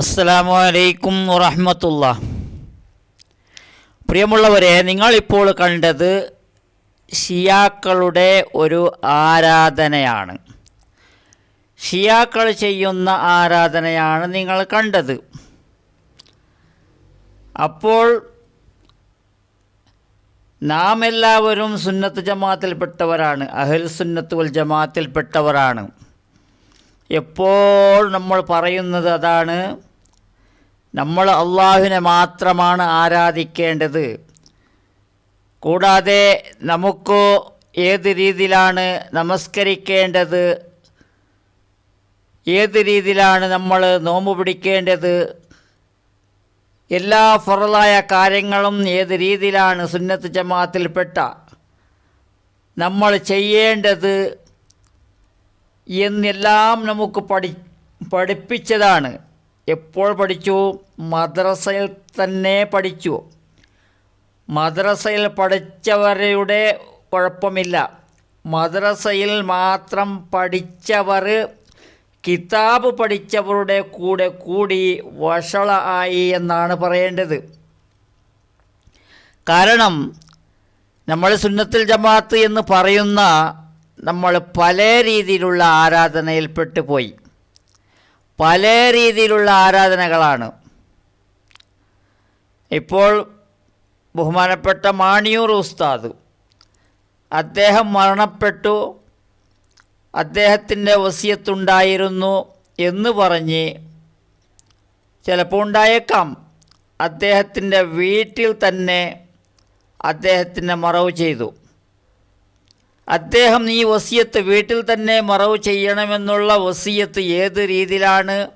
അസ്സലാമു അലൈക്കും വറഹമത്തുള്ള. പ്രിയമുള്ളവരെ നിങ്ങളിപ്പോൾ കണ്ടത് ഷിയാക്കളുടെ ഒരു ആരാധനയാണ്. ഷിയാക്കൾ ചെയ്യുന്ന ആരാധനയാണ് നിങ്ങൾ കണ്ടത്. അപ്പോൾ നാം എല്ലാവരും സുന്നത്ത് ജമാത്തിൽപ്പെട്ടവരാണ്. അഹൽ സുന്നത്ത് വൽ ജമാത്തിൽപ്പെട്ടവരാണ്. എപ്പോൾ നമ്മൾ പറയുന്നത് അതാണ് നമ്മൾ അള്ളാഹുവിനെ മാത്രമാണ് ആരാധിക്കേണ്ടത്. കൂടാതെ നമുക്ക് ഏത് രീതിയിലാണ് നമസ്കരിക്കേണ്ടത്? ഏത് രീതിയിലാണ് നമ്മൾ നോമ്പ് പിടിക്കേണ്ടത്? എല്ലാ ഫറലായ കാര്യങ്ങളും ഏത് രീതിയിലാണ് സുന്നത്ത് ജമാഅത്തിൽപ്പെട്ട? നമ്മൾ ചെയ്യേണ്ടത് എന്നെല്ലാം നമുക്ക് പഠി പഠിപ്പിച്ചതാണ്. എപ്പോൾ പഠിച്ചു? മദ്രസയിൽ തന്നെ പഠിച്ചു. മദ്രസയിൽ പഠിച്ചവരുടെ കുഴപ്പമില്ല. മദ്രസയിൽ മാത്രം പഠിച്ചവർ കിതാബ് പഠിച്ചവരുടെ കൂടെ കൂടി വഷള ആയി എന്നാണ് പറയേണ്ടത്. കാരണം നമ്മൾ സുന്നത്തിൽ ജമാഅത്ത് എന്ന് പറയുന്ന നമ്മൾ പല രീതിയിലുള്ള ആരാധനയിൽപ്പെട്ടു പോയി പല രീതിയിലുള്ള ആരാധനകളാണ്. ഇപ്പോൾ ബഹുമാനപ്പെട്ട മാണിയൂർ ഉസ്താദ് അദ്ദേഹം മരണപ്പെട്ടു. അദ്ദേഹത്തിന്റെ വസിയത്തുണ്ടായിരുന്നു എന്ന് പറഞ്ഞ് ചിലപ്പോൾ ഉണ്ടായേക്കാം. അദ്ദേഹത്തിന്റെ വീട്ടിൽ തന്നെ അദ്ദേഹത്തിന്റെ മറവ് ചെയ്തു. അദ്ദേഹം ഈ വസിയത്ത് വീട്ടിൽ തന്നെ മറവ് ചെയ്യണമെന്നുള്ള വസിയത്ത് ഏത് രീതിയിലാണ്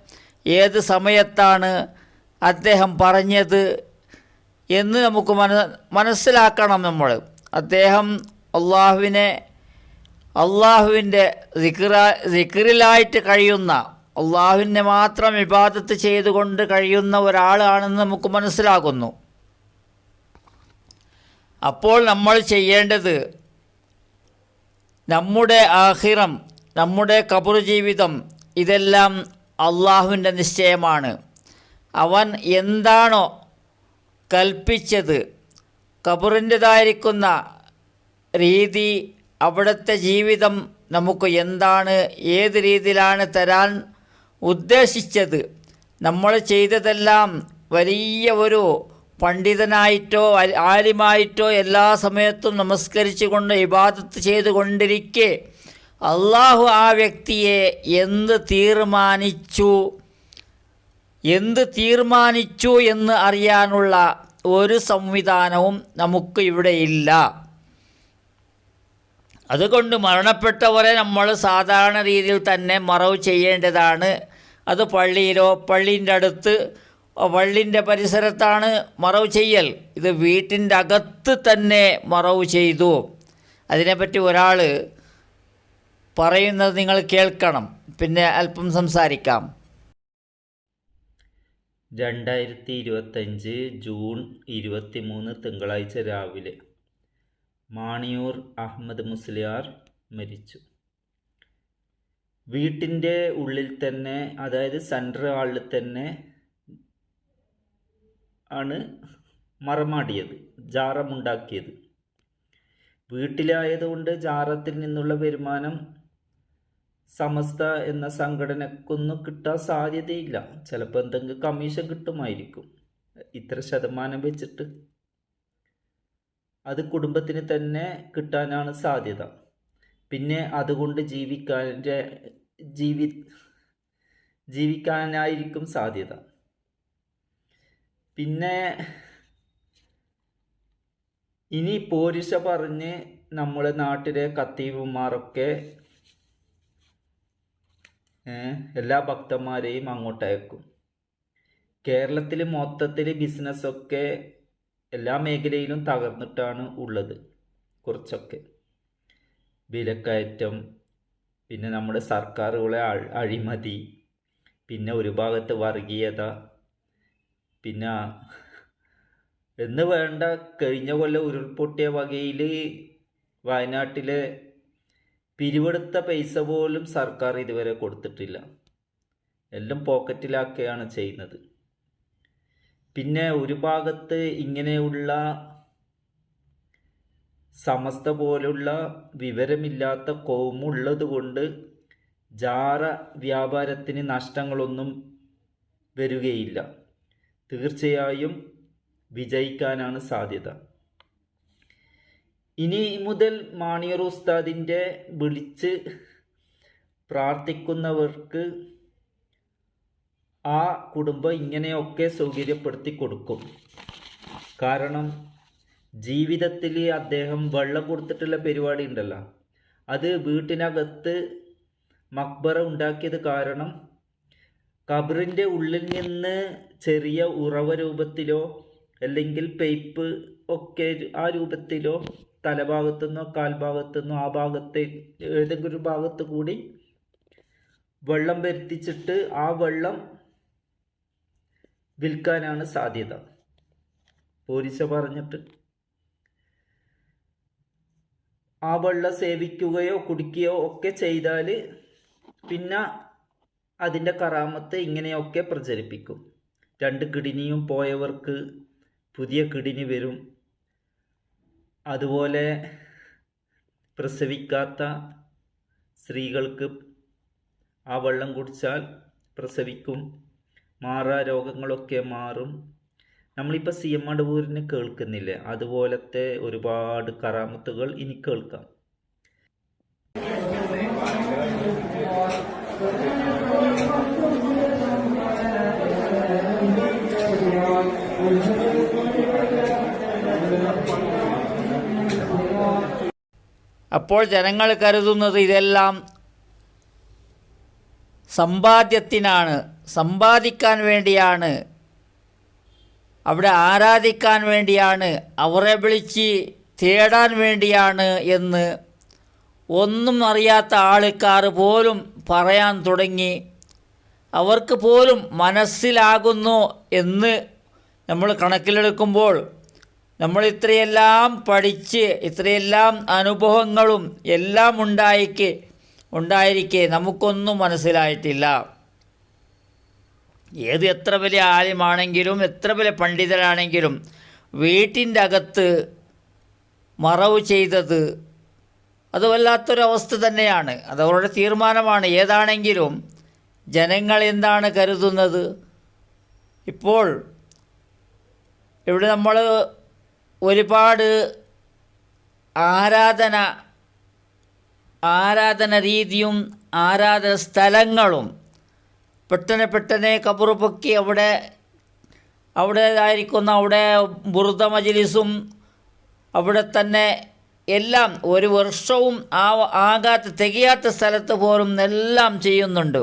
ഏത് സമയത്താണ് അദ്ദേഹം പറഞ്ഞത് എന്ന് നമുക്ക് മന മനസ്സിലാക്കണം നമ്മൾ. അദ്ദേഹം അള്ളാഹുവിനെ അള്ളാഹുവിന്റെ ദിക്റിലായിട്ട് കഴിയുന്ന അള്ളാഹുവിനെ മാത്രം വിവാദത്ത് ചെയ്തുകൊണ്ട് കഴിയുന്ന ഒരാളാണെന്ന് നമുക്ക് മനസ്സിലാകുന്നു. അപ്പോൾ നമ്മൾ ചെയ്യേണ്ടത് നമ്മുടെ ആഹിറം നമ്മുടെ കബർ ജീവിതം ഇതെല്ലാം അള്ളാഹുവിന്റെ നിശ്ചയമാണ്. അവൻ എന്താണോ കൽപ്പിച്ചത് കബറിന്റെതായിരിക്കുന്ന രീതി അവിടുത്തെ ജീവിതം നമുക്ക് എന്താണ് ഏത് രീതിയിലാണ് തരാൻ ഉദ്ദേശിച്ചത് നമ്മൾ ചെയ്തതെല്ലാം വലിയ ഒരു പണ്ഡിതനായിട്ടോ ആലിമായിട്ടോ എല്ലാ സമയത്തും നമസ്കരിച്ചു കൊണ്ട് ഇബാദത്ത് ചെയ്തുകൊണ്ടിരിക്കെ അള്ളാഹു ആ വ്യക്തിയെ എന്ത് തീരുമാനിച്ചു? എന്ത് തീരുമാനിച്ചു എന്ന് അറിയാനുള്ള ഒരു സംവിധാനവും നമുക്ക് ഇവിടെ ഇല്ല. അതുകൊണ്ട് മരണപ്പെട്ടവരെ നമ്മൾ സാധാരണ രീതിയിൽ തന്നെ മറവ് ചെയ്യേണ്ടതാണ്. അത് പള്ളിയിലോ പള്ളീന്റെ അടുത്ത് പള്ളിന്റെ പരിസരത്താണ് മറവ് ചെയ്യൽ. ഇത് വീട്ടിന്റെ അകത്ത് തന്നെ മറവ് ചെയ്തു. അതിനെപ്പറ്റി ഒരാൾ പറയുന്നത് നിങ്ങൾ കേൾക്കണം. പിന്നെ അല്പം സംസാരിക്കാം. രണ്ടായിരത്തി ഇരുപത്തഞ്ച് ജൂൺ ഇരുപത്തി മൂന്ന് തിങ്കളാഴ്ച രാവിലെ മാണിയൂർ അഹമ്മദ് മുസ്ലിയാർ മരിച്ചു. വീട്ടിന്റെ ഉള്ളിൽ തന്നെ അതായത് സെൻട്രൽ ഹാളിൽ തന്നെ ആണ് മറമാടിയത് ജാറമുണ്ടാക്കിയത്. വീട്ടിലായതുകൊണ്ട് ജാറത്തിൽ നിന്നുള്ള വരുമാനം സമസ്ത എന്ന സംഘടനക്കൊന്നും കിട്ടാൻ സാധ്യതയില്ല. ചിലപ്പോൾ എന്തെങ്കിലും കമ്മീഷൻ കിട്ടുമായിരിക്കും. ഇത്ര ശതമാനം വെച്ചിട്ട് അത് കുടുംബത്തിന് തന്നെ കിട്ടാനാണ് സാധ്യത. പിന്നെ അതുകൊണ്ട് ജീവിക്കാൻ ജീവി ജീവിക്കാനായിരിക്കും സാധ്യത. പിന്നെ ഇനി പോരിശ പറഞ്ഞ് നമ്മുടെ നാട്ടിലെ കത്തീവുമാരൊക്കെ എല്ലാ ഭക്തന്മാരെയും അങ്ങോട്ടയക്കും കേരളത്തിൽ മൊത്തത്തിൽ ബിസിനസ്സൊക്കെ എല്ലാ മേഖലയിലും തകർന്നിട്ടാണ് ഉള്ളത് കുറച്ചൊക്കെ. വിലക്കയറ്റം പിന്നെ നമ്മുടെ സർക്കാരുകളെ അഴിമതി പിന്നെ ഒരു ഭാഗത്ത് വർഗീയത പിന്നെ എന്ന് വേണ്ട കഴിഞ്ഞ കൊല്ലം ഉരുൾപൊട്ടിയ വകയിൽ വയനാട്ടിലെ പിരിവെടുത്ത പൈസ പോലും സർക്കാർ ഇതുവരെ കൊടുത്തിട്ടില്ല. എല്ലാം പോക്കറ്റിലാക്കുകയാണ് ചെയ്യുന്നത്. പിന്നെ ഒരു ഭാഗത്ത് ഇങ്ങനെയുള്ള സമസ്ത പോലുള്ള വിവരമില്ലാത്ത കോമുള്ളത് കൊണ്ട് ജാറ വ്യാപാരത്തിന് നഷ്ടങ്ങളൊന്നും വരികയില്ല. തീർച്ചയായും വിജയിക്കാനാണ് സാധ്യത. ഇനി മുതൽ മാണിയർ ഉസ്താദിന്റെ വിളിച്ച് പ്രാർത്ഥിക്കുന്നവർക്ക് ആ കുടുംബം ഇങ്ങനെയൊക്കെ സൗകര്യപ്പെടുത്തി കൊടുക്കും. കാരണം ജീവിതത്തിൽ അദ്ദേഹം വെള്ളം കൊടുത്തിട്ടുള്ള പരിപാടി ഉണ്ടല്ലോ. അത് വീട്ടിനകത്ത് മക്ബറ ഉണ്ടാക്കിയത് കാരണം കബറിന്റെ ഉള്ളിൽ നിന്ന് ചെറിയ ഉറവ രൂപത്തിലോ അല്ലെങ്കിൽ പൈപ്പ് ഒക്കെ ആ രൂപത്തിലോ തലഭാഗത്തുനിന്നോ കാൽഭാഗത്തുനിന്നോ ആ ഭാഗത്തെ ഏതെങ്കിലും ഒരു ഭാഗത്ത് കൂടി വെള്ളം വരുത്തിച്ചിട്ട് ആ വെള്ളം വിൽക്കാനാണ് സാധ്യത. പോലീസ് പറഞ്ഞിട്ട്. ആ വെള്ളം സേവിക്കുകയോ കുടിക്കുകയോ ഒക്കെ ചെയ്താൽ പിന്നെ അതിന്റെ കറാമത്ത് ഇങ്ങനെയൊക്കെ പ്രചരിപ്പിക്കും. രണ്ട് കിടിനിയും പോയവർക്ക് പുതിയ കിടിനി വരും. അതുപോലെ പ്രസവിക്കാത്ത സ്ത്രീകൾക്ക് ആ വെള്ളം കുടിച്ചാൽ പ്രസവിക്കും. മാറാ രോഗങ്ങളൊക്കെ മാറും. നമ്മളിപ്പോൾ സി എം അടവൂരിനെ കേൾക്കുന്നില്ലേ? അതുപോലത്തെ ഒരുപാട് കറാമത്തുകൾ ഇനി കേൾക്കാം. അപ്പോൾ ജനങ്ങൾ കരുതുന്നത് ഇതെല്ലാം സമ്പാദ്യത്തിനാണ്. സമ്പാദിക്കാൻ വേണ്ടിയാണ്. അവിടെ ആരാധിക്കാൻ വേണ്ടിയാണ്. അവരെ വിളിച്ച് തേടാൻ വേണ്ടിയാണ് എന്ന് ഒന്നും അറിയാത്ത ആൾക്കാർ പോലും പറയാൻ തുടങ്ങി. അവർക്ക് പോലും മനസ്സിലാകുന്നു എന്ന് നമ്മൾ കണക്കിലെടുക്കുമ്പോൾ നമ്മൾ ഇത്രയെല്ലാം പഠിച്ച് ഇത്രയെല്ലാം അനുഭവങ്ങളും എല്ലാം ഉണ്ടായിക്ക് ഉണ്ടായിരിക്കെ നമുക്കൊന്നും മനസ്സിലായിട്ടില്ല. ഏത് എത്ര വലിയ ആലിമാണെങ്കിലും എത്ര വലിയ പണ്ഡിതരാണെങ്കിലും വീട്ടിന്റെ അകത്ത് മറവ് ചെയ്തത് അത് വല്ലാത്തൊരവസ്ഥ തന്നെയാണ്. അത് അവരുടെ തീരുമാനമാണ്. ഏതാണെങ്കിലും ജനങ്ങൾ എന്താണ് കരുതുന്നത്? ഇപ്പോൾ ഇവിടെ നമ്മൾ ഒരുപാട് ആരാധന ആരാധന രീതിയും ആരാധന സ്ഥലങ്ങളും പെട്ടെന്ന് പെട്ടെന്ന് കബറ് പൊക്കി അവിടെ അവിടെ ആയിരിക്കുന്ന അവിടെ ബുറുദ മജിലിസും അവിടെ തന്നെ എല്ലാം ഒരു വർഷവും ആ ആകാത്ത തികയാത്ത സ്ഥലത്ത് പോലും എല്ലാം ചെയ്യുന്നുണ്ട്.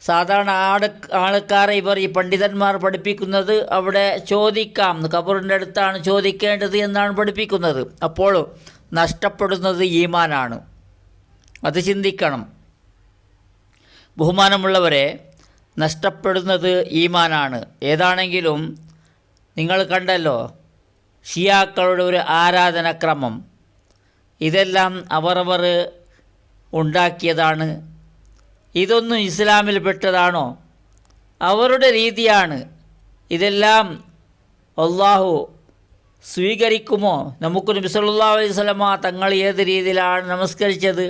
സാധാരണ ആട് ആൾക്കാരെ ഇവർ ഈ പണ്ഡിതന്മാർ പഠിപ്പിക്കുന്നത് അവിടെ ചോദിക്കാം. കബറിന്റെ അടുത്താണ് ചോദിക്കേണ്ടത് എന്നാണ് പഠിപ്പിക്കുന്നത്. അപ്പോൾ നഷ്ടപ്പെടുന്നത് ഈമാനാണ്. അത് ചിന്തിക്കണം. ബഹുമാനമുള്ളവരെ നഷ്ടപ്പെടുന്നത് ഈമാനാണ്. ഏതാണെങ്കിലും നിങ്ങൾ കണ്ടല്ലോ ഷിയാക്കളുടെ ഒരു ആരാധനക്രമം. ഇതെല്ലാം അവരവർ ഉണ്ടാക്കിയതാണ് ഇതൊന്നും ഇസ്ലാമിൽ പെട്ടതാണോ? അവരുടെ രീതിയാണ്. ഇതെല്ലാം അള്ളാഹു സ്വീകരിക്കുമോ? നമുക്ക് നബി അലൈഹി വസല്ലമ തങ്ങൾ ഏത് രീതിയിലാണ് നമസ്കരിച്ചത്?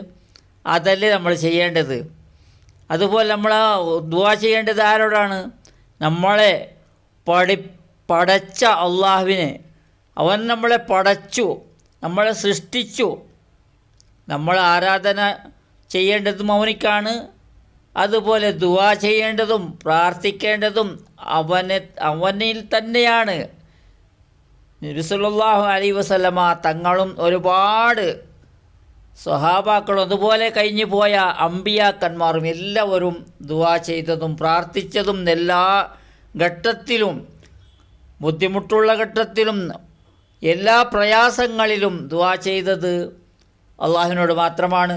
അതല്ലേ നമ്മൾ ചെയ്യേണ്ടത്. അതുപോലെ നമ്മൾ ദുവാ ചെയ്യേണ്ടത് ആരോടാണ്? നമ്മളെ പഠി പടച്ച അള്ളാഹുവിനെ അവൻ നമ്മളെ പടച്ചു നമ്മളെ സൃഷ്ടിച്ചു. നമ്മൾ ആരാധന ചെയ്യേണ്ടതും അവനിക്കാണ് അതുപോലെ ദുവാ ചെയ്യേണ്ടതും പ്രാർത്ഥിക്കേണ്ടതും അവനെ അവനിൽ തന്നെയാണ്. നബിസുല്ലാഹു അലൈ വസല്ലമ തങ്ങളും ഒരുപാട് സ്വഹാബാക്കളും അതുപോലെ കഴിഞ്ഞു പോയ അമ്പിയാക്കന്മാരും എല്ലാവരും ദുവാ ചെയ്തതും പ്രാർത്ഥിച്ചതും എല്ലാ ഘട്ടത്തിലും ബുദ്ധിമുട്ടുള്ള ഘട്ടത്തിലും എല്ലാ പ്രയാസങ്ങളിലും ദുവാ ചെയ്തത് അള്ളാഹുവിനോട് മാത്രമാണ്.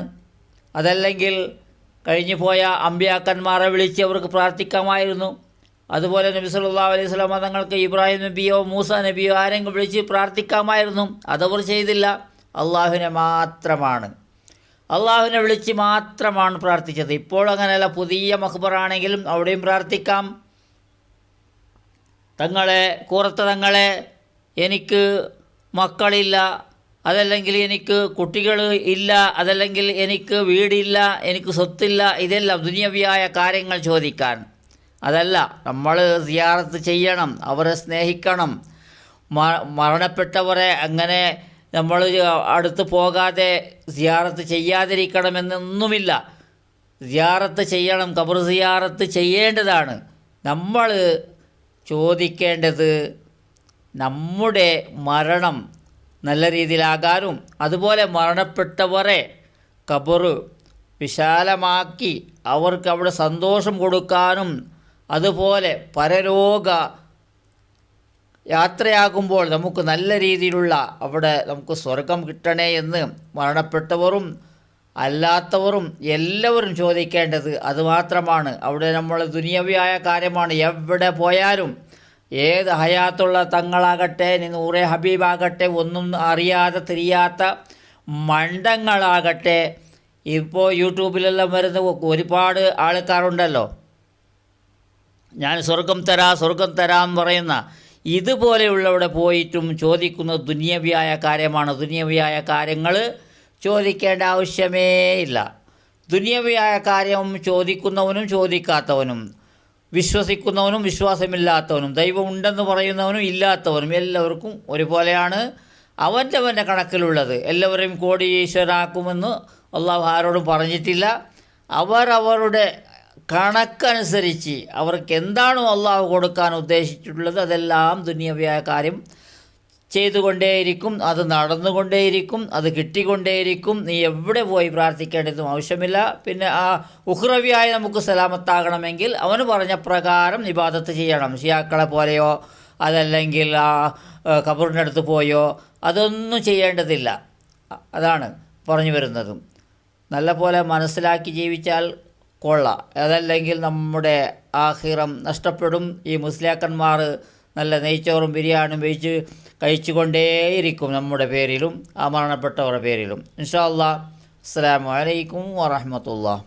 അതല്ലെങ്കിൽ കഴിഞ്ഞു പോയ അമ്പിയാക്കന്മാരെ വിളിച്ച് അവർക്ക് പ്രാർത്ഥിക്കാമായിരുന്നു. അതുപോലെ നബി സല്ലല്ലാഹു അലൈഹി സ്വലാമ തങ്ങൾക്ക് ഇബ്രാഹിം നബിയോ മൂസ നബിയോ ആരെങ്കിലും വിളിച്ച് പ്രാർത്ഥിക്കാമായിരുന്നു. അതവർ ചെയ്തില്ല. അള്ളാഹുവിനെ മാത്രമാണ്. അള്ളാഹുവിനെ വിളിച്ച് മാത്രമാണ് പ്രാർത്ഥിച്ചത്. ഇപ്പോൾ അങ്ങനെയല്ല. പുതിയ മഹബറാണെങ്കിലും അവിടെയും പ്രാർത്ഥിക്കാം. തങ്ങളെ കൂറത്ത തങ്ങളെ എനിക്ക് മക്കളില്ല. അതല്ലെങ്കിൽ എനിക്ക് കുട്ടികൾ ഇല്ല അതല്ലെങ്കിൽ എനിക്ക് വീടില്ല എനിക്ക് സ്വത്തില്ല ഇതെല്ലാം ദുനിയവിയായ കാര്യങ്ങൾ ചോദിക്കാൻ. അതല്ല നമ്മൾ സിയാറത്ത് ചെയ്യണം അവരെ സ്നേഹിക്കണം. മരണപ്പെട്ടവരെ അങ്ങനെ നമ്മൾ അടുത്ത് പോകാതെ സിയാറത്ത് ചെയ്യാതിരിക്കണമെന്നൊന്നുമില്ല. സിയാറത്ത് ചെയ്യണം കബർ സിയാറത്ത് ചെയ്യേണ്ടതാണ്. നമ്മൾ ചോദിക്കേണ്ടത് നമ്മുടെ മരണം നല്ല രീതിയിലാകാനും അതുപോലെ മരണപ്പെട്ടവരെ കബറ് വിശാലമാക്കി അവർക്ക് അവിടെ സന്തോഷം കൊടുക്കാനും അതുപോലെ പരലോക യാത്രയാകുമ്പോൾ നമുക്ക് നല്ല രീതിയിലുള്ള അവിടെ നമുക്ക് സ്വർഗം കിട്ടണേ എന്ന് മരണപ്പെട്ടവരും അല്ലാത്തവരും എല്ലാവരും ചോദിക്കേണ്ടത് അതുമാത്രമാണ് അവിടെ നമ്മൾ ദുനിയവിയായ കാര്യമാണ്. എവിടെ പോയാലും ഏത് ഹയാത്തുള്ള തങ്ങളാകട്ടെ നൂറെ ഹബീബാകട്ടെ ഒന്നും അറിയാതെ തിരിയാത്ത മണ്ടങ്ങളാകട്ടെ ഇപ്പോൾ യൂട്യൂബിലെല്ലാം വരുന്ന ഒരുപാട് ആൾക്കാരുണ്ടല്ലോ. ഞാൻ സ്വർഗം തരാ സ്വർഗം തരാം പറയുന്ന ഇതുപോലെയുള്ളവിടെ പോയിട്ടും ചോദിക്കുന്ന ദുനിയവിയായ കാര്യമാണ്. ദുനിയവിയായ കാര്യങ്ങൾ ചോദിക്കേണ്ട ആവശ്യമേ ഇല്ല. ദുനിയവിയായ കാര്യം ചോദിക്കുന്നവനും ചോദിക്കാത്തവനും. വിശ്വസിക്കുന്നവനും വിശ്വാസമില്ലാത്തവനും ദൈവം ഉണ്ടെന്ന് പറയുന്നവനും ഇല്ലാത്തവനും എല്ലാവർക്കും ഒരുപോലെയാണ്. അവന്റെ അവന്റെ കണക്കിലുള്ളത്. എല്ലാവരെയും കോടി കോടീശ്വരാക്കുമെന്ന് അള്ളാഹു ആരോടും പറഞ്ഞിട്ടില്ല. അവർ അവരുടെ കണക്കനുസരിച്ച് അവർക്ക് എന്താണോ അള്ളാഹു കൊടുക്കാൻ ഉദ്ദേശിച്ചിട്ടുള്ളത് അതെല്ലാം ദുനിയവ്യായ കാര്യം. ചെയ്തുകൊണ്ടേയിരിക്കും അത് നടന്നുകൊണ്ടേയിരിക്കും അത് കിട്ടിക്കൊണ്ടേയിരിക്കും. നീ എവിടെ പോയി പ്രാർത്ഥിക്കേണ്ടതും ആവശ്യമില്ല. പിന്നെ ആ ഉഹ്രവിയായി നമുക്ക് സലാമത്താകണമെങ്കിൽ അവന് പറഞ്ഞ പ്രകാരം നിബാദത്ത് ചെയ്യണം. ഷിയാക്കളെ പോലെയോ അതല്ലെങ്കിൽ ആ കബറിന്റെ അടുത്ത് പോയോ അതൊന്നും ചെയ്യേണ്ടതില്ല. അതാണ് പറഞ്ഞു വരുന്നതും. നല്ല പോലെ മനസ്സിലാക്കി ജീവിച്ചാൽ കൊള്ളാം. അതല്ലെങ്കിൽ നമ്മുടെ ആഹിറം നഷ്ടപ്പെടും. ഈ മുസ്ലിയാക്കന്മാർ നല്ല നെയ്ച്ചോറും ബിരിയാണിയും വെച്ച് കഴിച്ചുകൊണ്ടേയിരിക്കും നമ്മുടെ പേരിലും ആ മരണപ്പെട്ടവരുടെ പേരിലും. ഇൻഷാ അല്ലാ അസ്സലാമു അലൈക്കും വറഹമത്തുള്ള